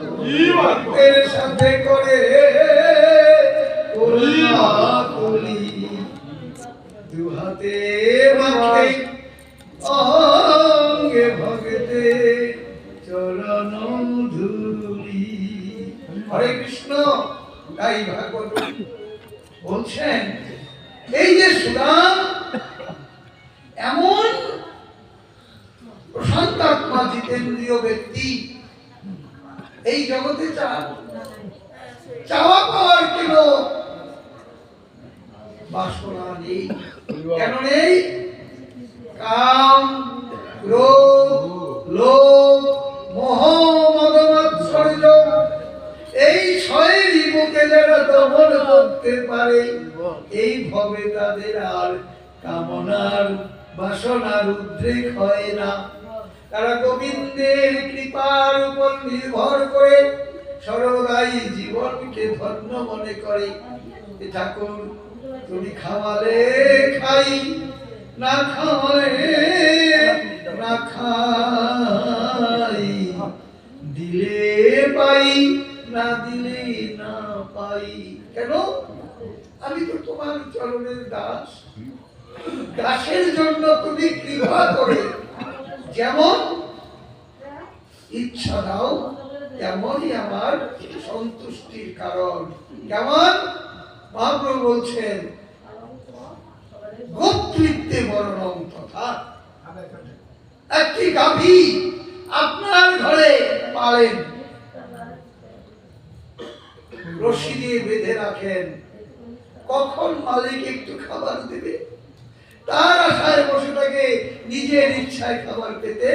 ভক্তের সাথে করে কলি দু হাতে মাখে অঙ্গে ভগতে চরণ ধুলি। হরে কৃষ্ণ, তাই ভাগবত বলছেন, এই যে সুদাম এমন প্রশান্তাত্মা জিতেন্দ্রীয় ব্যক্তি এই জগতে চাওয়া পাওয়ার কেন বাসনা নেই। কেন নেই? কাম এই বুকে যারা দমন করতে পারে, এই ভবে তাদের আর কামনার বাসনার উদ্রেক হয় না। তারা গোবিন্দের কৃপার উপর নির্ভর করে সর্বদাই জীবনকে ধন্য মনে করে। ঠাকুর, তুমি খাওয়ালে খাই, না খাওয়ালে না খাই। দিলে পাই, না দিলে না পাই। কেন? আমি তো তোমার চরণের দাস। দাসের জন্য তুমি কৃপা করে যেমন ইচ্ছা দাও, তেমনই আমার সন্তুষ্টির কারণ। কেমন? মহাপ্রভু বলছেন গোপতৃপ্তে বর্ণম তথা। একটি গাভী আপনার ঘরে পালেন। রশি দিয়ে বেঁধে রাখেন। কখন মালিক একটু খাবার দেবে? তার আশায় বসে থাকে নিজের ইচ্ছায় খাবার পেতে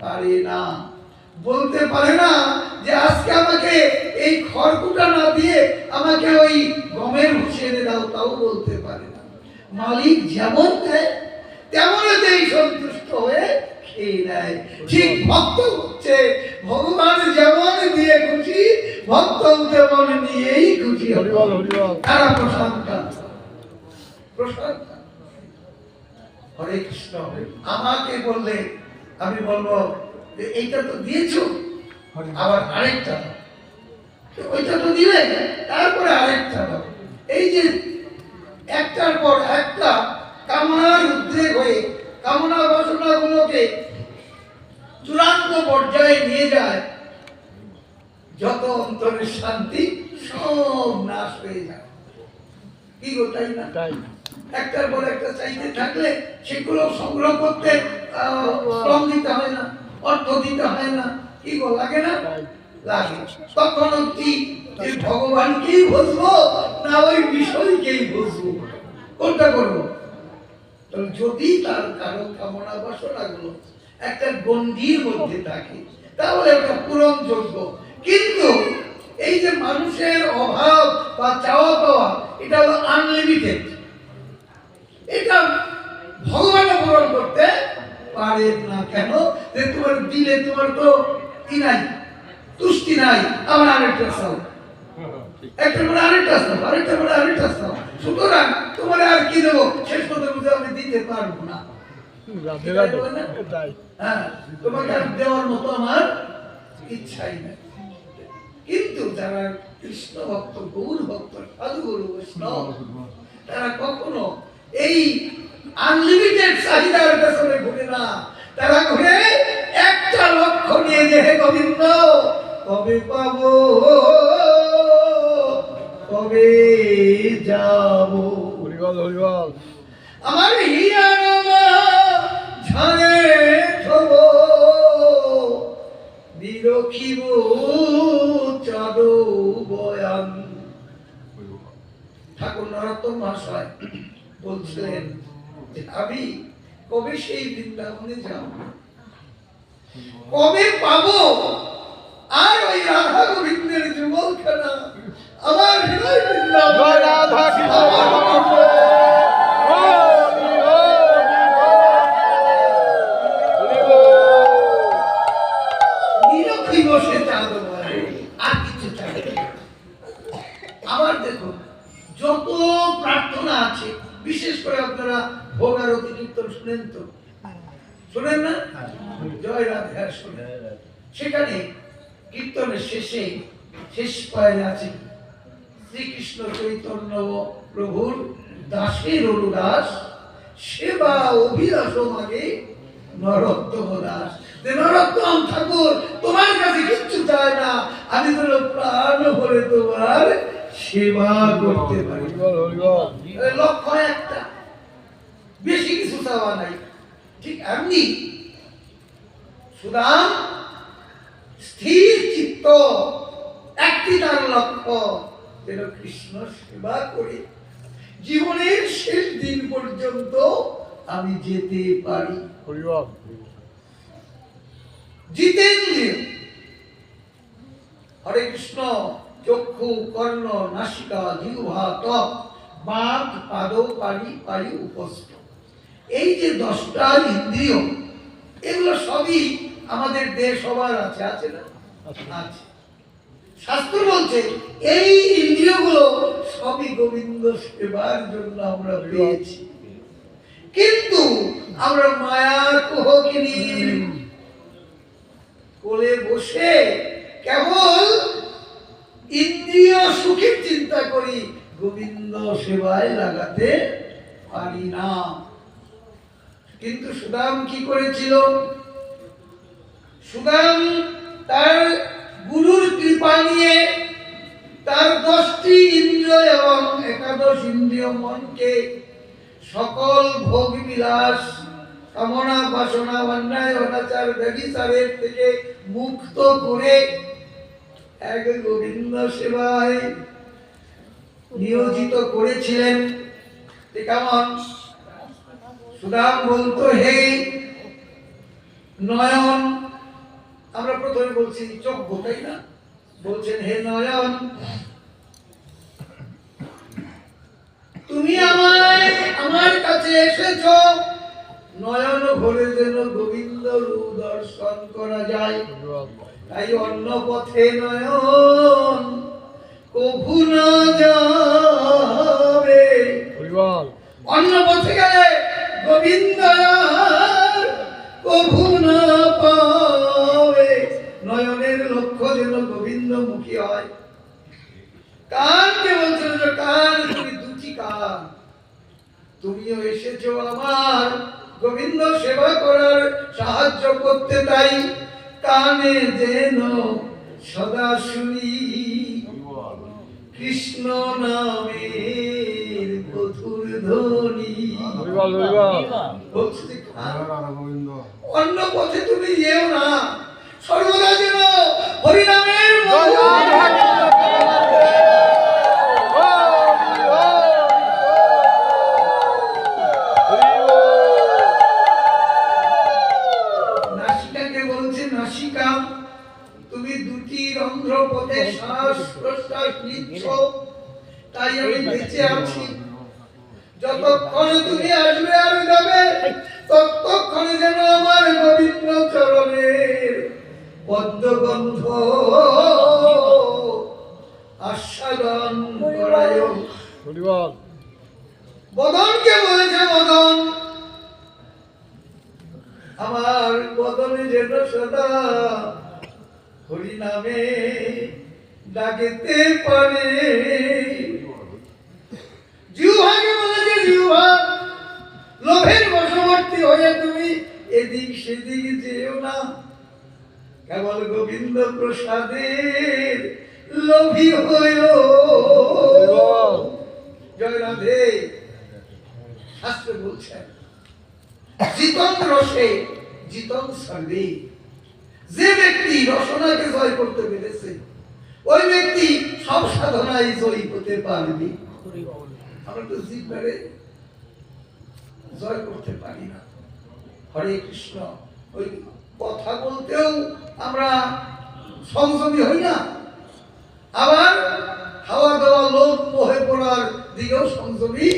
পারে না। বলতে পারে না যে আজকে আমাকে এই খড়কুটা না দিয়ে আমাকে ওই গমের ভুষে এনে দাও তাও বলতে পারে না। মালিক যেমন দেয় তেমনতেই সন্তুষ্ট হয়ে খেয়ে নেয়। ঠিক ভক্ত হচ্ছে ভগবান যেমন দিয়ে খুশি ভক্ত তেমন নিয়েই খুশি। হবে তারা প্রশান্ত। প্রশান্ত। হরে কৃষ্ণ আমাকে বললে আমি বলব যে এইটা তো দিয়েছ। আবার আরেকটা ওইটা তো দিলে তারপরে আরেকটা দাও। এই যে একটার পর একটা কামনার উদ্রেক হয়ে কামনা বাসনা গুলোকে চূড়ান্ত পর্যায়ে নিয়ে যায় যত অন্তরের শান্তি সব নাশ হয়ে যায়। কি গো তাই না? তাই। একটার পর একটা চাইতে থাকলে সেগুলো সংগ্রহ করতে শ্রম দিতে হয় না, অর্থ দিতে হয় না। কি লাগে না? লাগে। তখন অব্দি ভগবানকেই বুঝব না ওই বিষয়কেই বুঝব। কোনটা করব? যদি তার কারও কামনা একটা গণ্ডির মধ্যে থাকে, তাহলে পূরণ যোগ্য। কিন্তু এই যে মানুষের অভাব বা চাওয়া পাওয়া, এটা হলো আনলিমিটেড এটা ভগবান পূরণ করতে পারেন না কেন? যে তোমার দিলে তোমার তো কি নাই তুষ্টি নাই। আবার আরেকটা চাও একটা করে আরেকটা আরেকটা করে আরেকটা সুতরাং তোমার আর কি দেবো? শেষ আমি দিতে পারব না। হ্যাঁ তোমাকে দেওয়ার মতো আমার ইচ্ছাই নাই। কিন্তু যারা কৃষ্ণ ভক্ত গৌর ভক্ত সাধু গুরু বৈষ্ণব তারা কখনো এই আনলিমিটেড চাহিদার পেছনে ঘুরে না। তারা ঘুরে একটা লক্ষ্য নিয়ে যে হে গোবিন্দ কবে পাবো? কবে যাব? আমার হিয়ারমা ঝরে থব বিরখিব চদ বয়ান। ঠাকুর নরোত্তম মহাশয় বলছিলেন যে আমি কবে সেই বৃন্দাবনে যাব কবে পাবো? আর ওই রাধা গোবিন্দের যুগল খেলা আমার হৃদয় বৃন্দাবন রাধা কৃষ্ণ করে আপনারা ভোগ আরতি কীর্তন শুনেন তো। শোনেন না? জয় রাধে আর শোনেন। সেখানে কীর্তনের শেষে শেষ পয়েন্ট আছে শ্রীকৃষ্ণ চৈতন্য প্রভুর দাসের অনুদাস সেবা অভিলাষ মাগে নরোত্তম দাস। নরোত্তম ঠাকুর তোমার কাছে কিচ্ছু চায় না আমি তোর প্রাণ ভরে তোমার সেবা করতে পারি। লক্ষ্য একটা। বেশি কিছু চাওয়া নাই। ঠিক এমনি সুদাম স্থির চিত্ত একটি তার লক্ষ্য যেন কৃষ্ণ সেবা করে। জীবনের শেষ দিন পর্যন্ত আমি যেতে পারি। জিতেন্দ্রিয় হরে কৃষ্ণ চক্ষু কর্ণ নাসিকা জিহ্বা ত্বক বাক পাদ পারি পারি উপস্থ এই যে দশটা ইন্দ্রিয় এগুলো সবই আমাদের দেহ সবার আছে আছে না? আছে। শাস্ত্র বলছে এই ইন্দ্রিয়গুলো সবই গোবিন্দ সেবার জন্য আমরা পেয়েছি। কিন্তু আমরা মায়ার কোহকিনীর কোলে বসে কেবল ইন্দ্রিয় সুখের চিন্তা করি গোবিন্দ সেবায় লাগাতে পারি না। কিন্তু সুদাম কি করেছিল? সুদাম তার গুরুর কৃপা নিয়ে তার দশটি ইন্দ্রিয় এবং একাদশ ইন্দ্রিয় মনকে সকল ভোগ বিলাস, কামনা বাসনা, অন্যায়, অনাচার ব্যবিচারের থেকে মুক্ত করে এক গোবিন্দ সেবায় নিয়োজিত করেছিলেন। কেমন সুদাম বলতো হে নয়ন আমরা প্রথমে বলছি চোখ তাই না বলছেন হে নয়ন তুমি আমায় আমার কাছে এসেছ নয়ন ভরে যেন গোবিন্দ দর্শন করা যায়। তাই অন্য পথে নয়ন কভু না যাবে। অন্য পথে গেলে গোবিন্দ কভু না পাবে নয়নের লক্ষ্য যেন গোবিন্দ মুখী হয় কানকে বলছিল যে কান তুমি দুটি কান তুমিও এসেছ আমার গোবিন্দ সেবা করার সাহায্য করতে তাই কানে যেন সদা শুনি। কৃষ্ণ নামের অন্য পথে তুমি যেও না। সর্বদা যেন হরিনামের তুমি দুটি রন্ধ্র পথে শ্বাস প্রশ্বাস নিচ্ছ। তাই আমি বেঁচে আছি। যতক্ষণ তুমি আসবে আর যাবে ততক্ষণে যেন আমার গোবিন্দ চরণের পদ্মগন্ধ আস্বাদন করায়। বদনকে বলেছে বদন। আমার বদনে যেন সদা হরি নামে ডাকেতে পারে। বলেছে জিহ্বা লোভের বশবর্তী হয়ে তুমি এদিক সেদিক যেও না। কেবল গোবিন্দ প্রসাদের লোভী হয়েও। জয় রাধে। শাস্ত্র বলছেন জিতং রসে জিতং সর্বে। যে ব্যক্তি রসনাকে জয় করতে পেরেছে, ওই ব্যক্তি সব সাধনায় জয়ী হতে পারবে। আমরা তো জিতবারে জয় করতে পারি না। হরে কৃষ্ণ, ওই কথা বলতেও আমরা সংযমী হই না। আবার খাওয়া দাওয়া লোভ মোহে পড়ার দিকেও সংযমী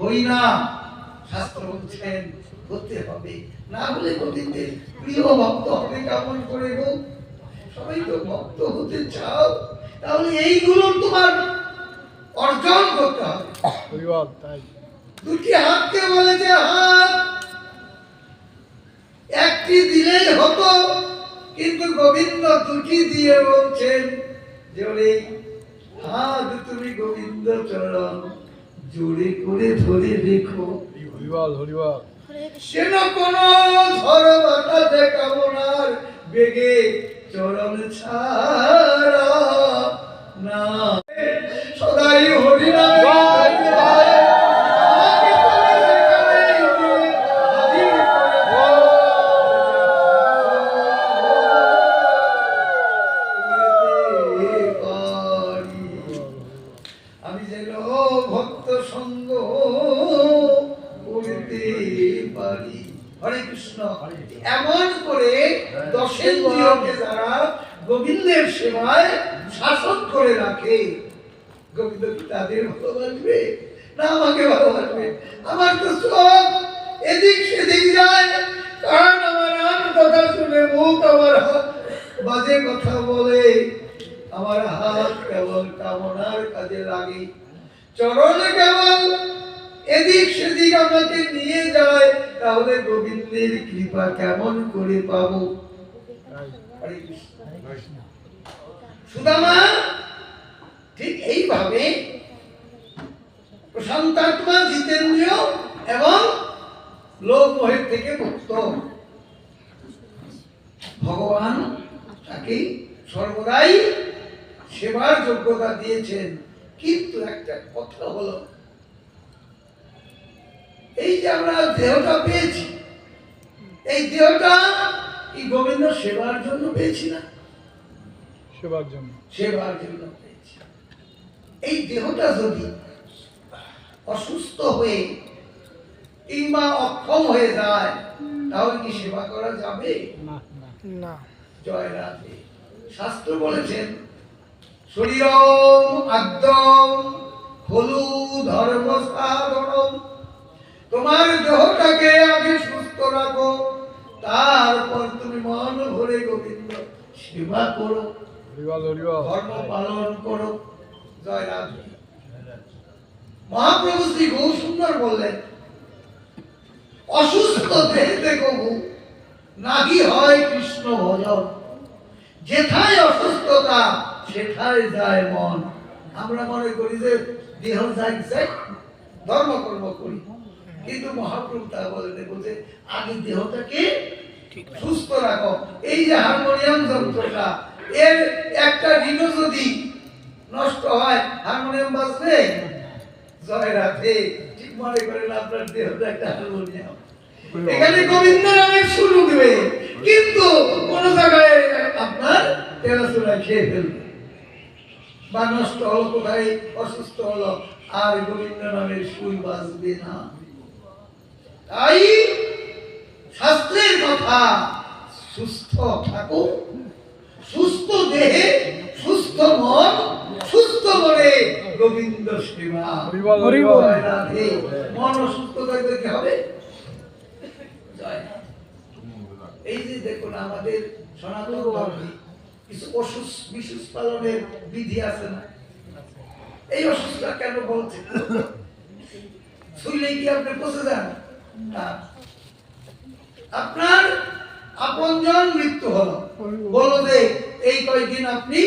হই না। শাস্ত্র বলছেন, হতে হবে। না হলে গোবিন্দের প্রিয় ভক্ত হবে কেমন করে গো? সবাই তো ভক্ত হতে চাও। তাহলে এইগুলো তোমার অর্জন করতে হবে। দুটি হাতকে বলেছে হাত একটি দিলেই হতো কিন্তু গোবিন্দ দুটি দিয়ে বলছেন যে ওরে হাত তুমি গোবিন্দ চরণ জোরে করে ধরে রেখো। হরিবল হরিবল। সেন কোন ঝড় বাতাসে কামনার বেগে চরণ ছাড়া না। সদাই হরি বাজে কথা বলে আমার হাত কেবল কামনার কাজে লাগে চরণ কেবল এদিক সেদিক আমাকে নিয়ে যায়, তাহলে গোবিন্দের কৃপা কেমন করে পাবো। সুদামা, ঠিক এইভাবে প্রশান্তাত্মা জিতেন্দ্রীয় এবং থেকে মুক্ত ভগবান তাকে সর্বদাই সেবার যোগ্যতা দিয়েছেন। কিন্তু একটা কথা হলো এই যে আমরা দেহটা পেয়েছি এই দেহটা কি গোবিন্দ সেবার জন্য পেয়েছি না? সেবার জন্য। সেবার জন্য পেয়েছি। এই দেহটা যদি অসুস্থ হয়ে কিংবা অক্ষম হয়ে যায় তাহলে কি সেবা করা যাবে? না না। না। জয় রাধে শাস্ত্র বলেছেন শরীরম আদ্যম হলু ধর্ম সাধনম তোমার দেহটাকে আগে সুস্থ রাখো তারপর তুমি মন ভরে গোবিন্দ সেবা করো। ধর্ম পালন করো। জয় রাধে মহাপ্রভু শ্রী গৌ সুন্দর বললেন অসুস্থ দেহেতে কবু নাহি হয় কৃষ্ণ ভজন। যেথায় অসুস্থতা সেথায় যায় মন। আমরা মনে করি যে দেহ যাই যাই ধর্ম কর্ম করি। কিন্তু মহাপ্রভু তা বলেন বলছে আগে দেহটাকে সুস্থ রাখো। এই যে হারমোনিয়াম যন্ত্রটা এর একটা ঋণও যদি নষ্ট হয় হারমোনিয়াম বাজবে? জয় রাধে। ঠিক মনে করেন আপনার দেহটা একটা হারমোনিয়াম। এখানে গোবিন্দ নামের সুর উঠবে কিন্তু কোন জায়গায় আপনার তেলাচুরা খেয়ে ফেলবে। বা নষ্ট হলো কোথায় অসুস্থ হলো আর গোবিন্দ নামের সুর বাজবে না। তাই শাস্ত্রের কথা সুস্থ থাকো সুস্থ দেহে সুস্থ মন সুস্থ মনে গোবিন্দ সেবা। মন অসুস্থ থাকলে কি হবে? জয়। এই যে দেখুন, আমাদের সনাতন ধর্মে কিছু পালনের বিধি আছে না? এই অসুস্থতা কেন বলছে? শুইলে কি আপনি পচে যান। আপনার আপনজন মৃত্যু হলো। বলো যে এই কয়েকদিন আপনি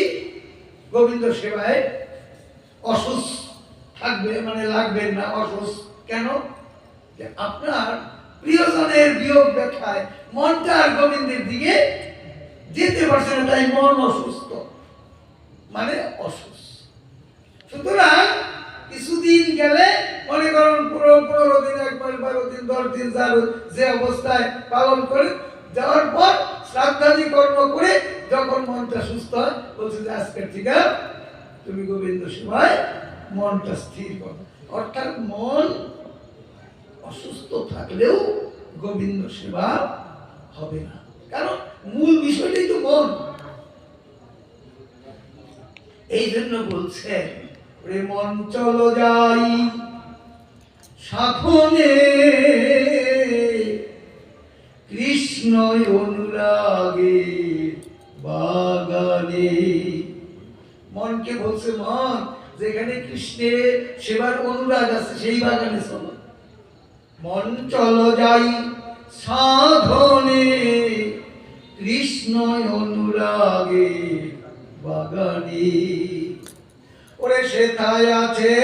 গোবিন্দ সেবায় অসুস্থ থাকবে মানে লাগবেন না অসুস্থ কেন? আপনার প্রিয়জনের বিয়োগ দেখায় মনটা আর গোবিন্দের দিকে যেতে পারছে না, তাই মন অসুস্থ। মানে অসুস্থ। সুতরাং কিছুদিন গেলে মনে করুন পুরো পনেরো দিন একবার বারো দিন, দশ দিন যার যে অবস্থায় পালন করে যাওয়ার পর শ্রাদ্ধাদি কর্ম করে যখন মনটা সুস্থ হয়, বলছে যে আজকের থেকে তুমি গোবিন্দ সেবায় মনটা স্থির করো। অর্থাৎ মন অসুস্থ থাকলেও গোবিন্দ সেবা হবে না। কারণ মূল বিষয়টাই তো মন। এই জন্য বলছে ওরে মন চলো যাই সাধনে। কৃষ্ণ অনুরাগে বাগানে। মনকে বলছে, মন, যেখানে কৃষ্ণের সেবার অনুরাগ আছে, সেই বাগানে চলো। মন চল যাই সাধনে। কৃষ্ণ অনুরাগে বাগানে। ওরে সেথায় আছে।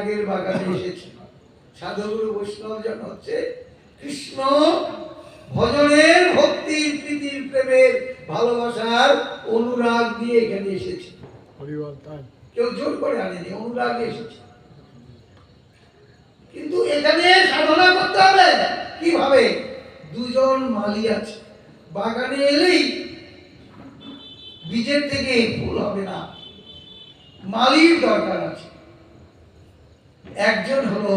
অনুরাগের বাগানে এসেছেন সাধুগুরু বৈষ্ণব জন হচ্ছে কৃষ্ণ ভজনের ভক্তির প্রীতির প্রেমের ভালোবাসার অনুরাগ দিয়ে এখানে এসেছে। কেউ জোর করে আনেনি অনুরাগে এসেছে। কিন্তু এখানে সাধনা করতে হবে। কীভাবে? দুজন মালি আছে। বাগানে এলেই বীজের থেকে ফুল হবে না। মালির দরকার আছে। একজন হলো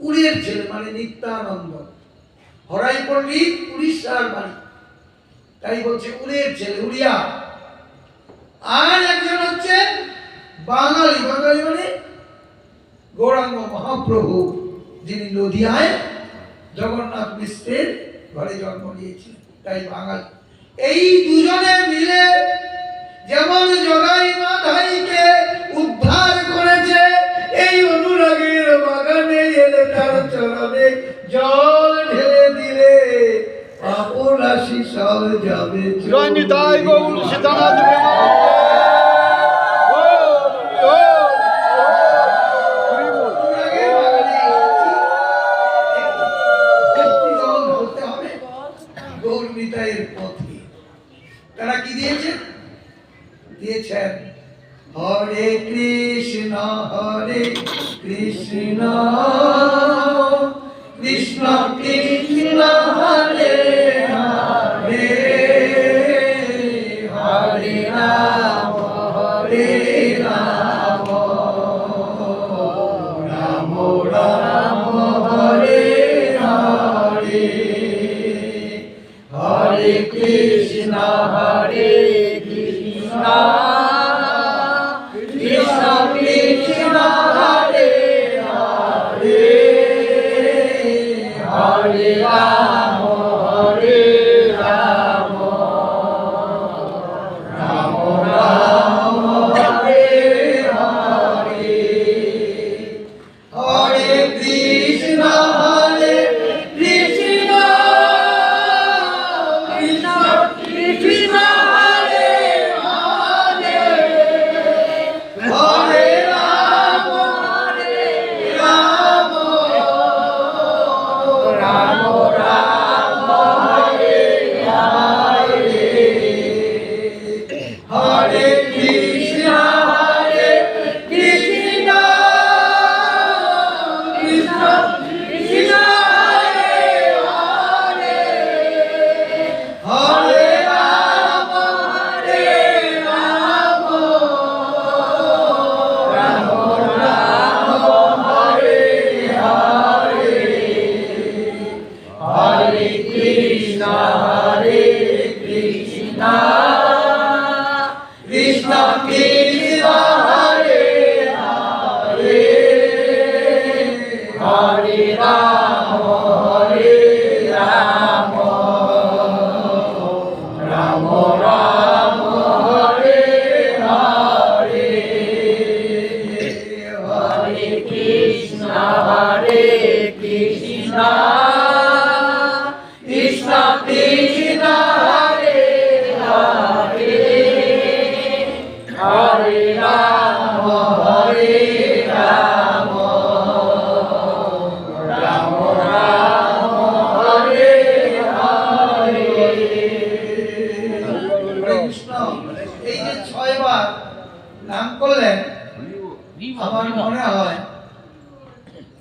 উড়ের ছেলে মানে নিত্যানন্দ। হরাই পণ্ডিত উড়িষ্যার বাড়ি তাই বলছে উড়ের ছেলে, উড়িয়া। আর একজন হচ্ছে বাঙালি বাঙালি মানে গৌরাঙ্গ মহাপ্রভু, যিনি নদিয়ায় জগন্নাথ মিশ্রের ঘরে জন্ম নিয়েছিলেন। তাই বাঙালি। এই দুজনে মিলে যেমন জগাই মাধাইকে জল ঢেলে দিলে পাপন রাশি সব যাবে জয় নিতাই গৌর সীতানাথ তারা কি দিয়েছেন? দিয়েছেন হরে কৃষ্ণ হরে কৃষ্ণ। কৃষ্ণ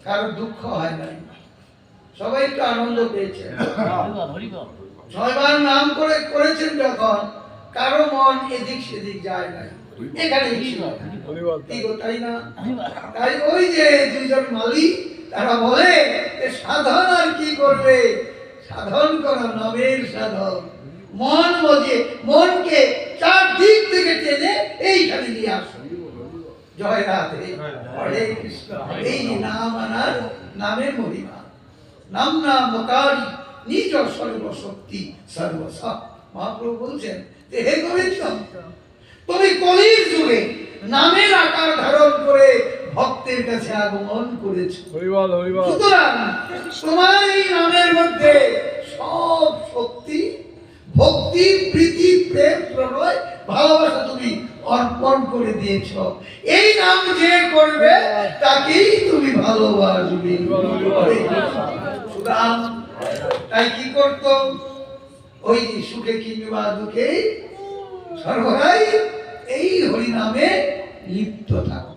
কারও দুঃখ হয় নাই। সবাই একটু আনন্দ পেয়েছে ছয়বার নাম করে করেছেন যখন, কারও মন এদিক সেদিক যায় নাই। না? যে তারা বলে সাধন আর কি করবে? সাধন করা সাধন মন মজে মনকে থেকে এইখানে নিয়ে আসো। জয় রাধে হরে কৃষ্ণ। এই নাম আনার নামের মহিমা। নাম নাম মকারি নিজ সর্বশক্তি সর্বসব মহাপ্রভু বলছেন যে হে গোবিন্দ তুমি কলির যুগে নামের আকার ধারণ করে ভক্তের কাছে আগমন করেছ। সুতরাং তোমার এই নামের মধ্যে সব শক্তি ভক্তি প্রীতি প্রেম প্রণয় ভালোবাসা তুমি অর্পণ করে দিয়েছ। এই নাম যে করবে, তাকেই তুমি ভালোবাসবে। তাই কি করত? ওই সুখে কিংবা দুঃখে সর্বদাই এই হরিনামে লিপ্ত থাকতো।